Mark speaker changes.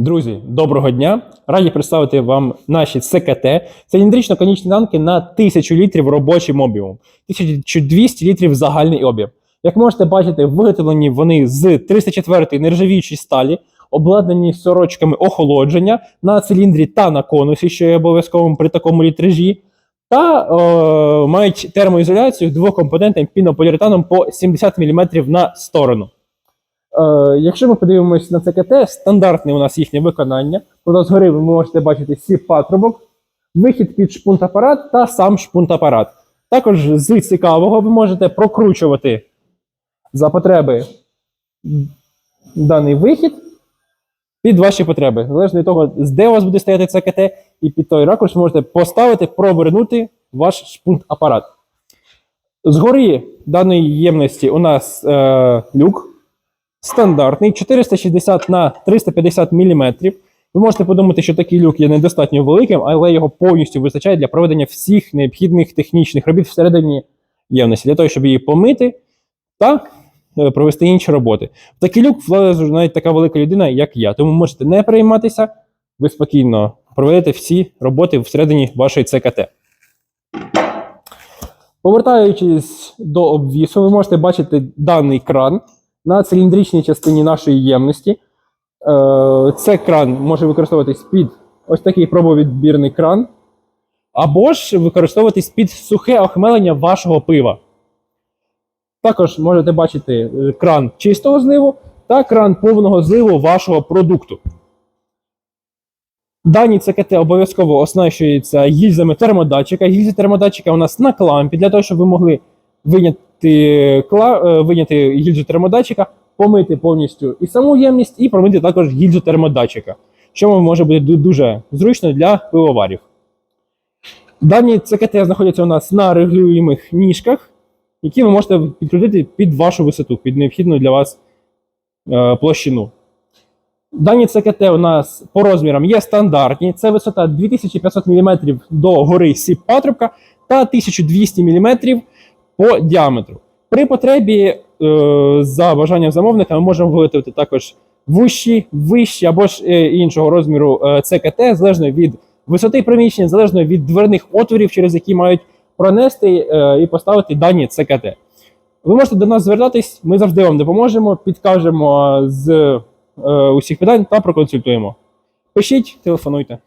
Speaker 1: Друзі, доброго дня! Раді представити вам наші ЦКТ. Циліндрично-конічні танки на 1000 літрів робочий об'ємом, 1200 літрів загальний об'єм. Як можете бачити, виготовлені вони з 304-ї нержавіючої сталі, обладнані сорочками охолодження на циліндрі та на конусі, що є обов'язковим при такому літражі, та е, мають термоізоляцію двокомпонентним пінополіуретаном по 70 мм на сторону. Е, якщо ми подивимось на ЦКТ, стандартне у нас їхнє виконання. Тут згори ви можете бачити сіп патрубок, вихід під шпунтапарат та сам шпунтапарат. Також з цікавого ви можете прокручувати за потреби даний вихід під ваші потреби. Залежно від того, де у вас буде стояти ЦКТ, і під той ракурс ви можете поставити, провернути ваш шпунт-апарат. Згори даної ємності у нас е, люк стандартний 460 на 350 мм. Ви можете подумати, що такий люк є недостатньо великим, але його повністю вистачає для проведення всіх необхідних технічних робіт всередині ємності, для того, щоб її помити та е, провести інші роботи. В такий люк влазить навіть така велика людина, як я. Тому можете не перейматися, ви спокійно проведете всі роботи всередині вашої ЦКТ. Повертаючись до обвісу, ви можете бачити даний кран на циліндричній частині нашої ємності. Е, Це кран може використовуватись під ось такий пробовідбірний кран, або ж використовуватись під сухе охмелення вашого пива. Також можете бачити е, кран чистого зливу та кран повного зливу вашого продукту. Дані ЦКТ обов'язково оснащуються гільзами термодатчика. Гільзи термодатчика у нас на клампі, для того, щоб ви могли виняти, кла... е, виняти гільзу термодатчика, помити повністю і саму ємність, і промити також гільзу термодатчика, що може бути дуже зручно для пивоварів. Дані ЦКТ знаходяться у нас на регулюємих ніжках, які ви можете підкрутити під вашу висоту, під необхідну для вас е, площину. Дані ЦКТ у нас по розмірам є стандартні. Це висота 2500 мм до гори сіп патрубка та 1200 мм по діаметру. При потребі, е, за бажанням замовника, ми можемо виготовити також вущі, вищі або ж е, іншого розміру е, ЦКТ, залежно від висоти приміщення, залежно від дверних отворів, через які мають пронести е, і поставити дані ЦКТ. Ви можете до нас звертатись, ми завжди вам допоможемо, підкажемо з е, усіх питань та проконсультуємо. Пишіть, телефонуйте.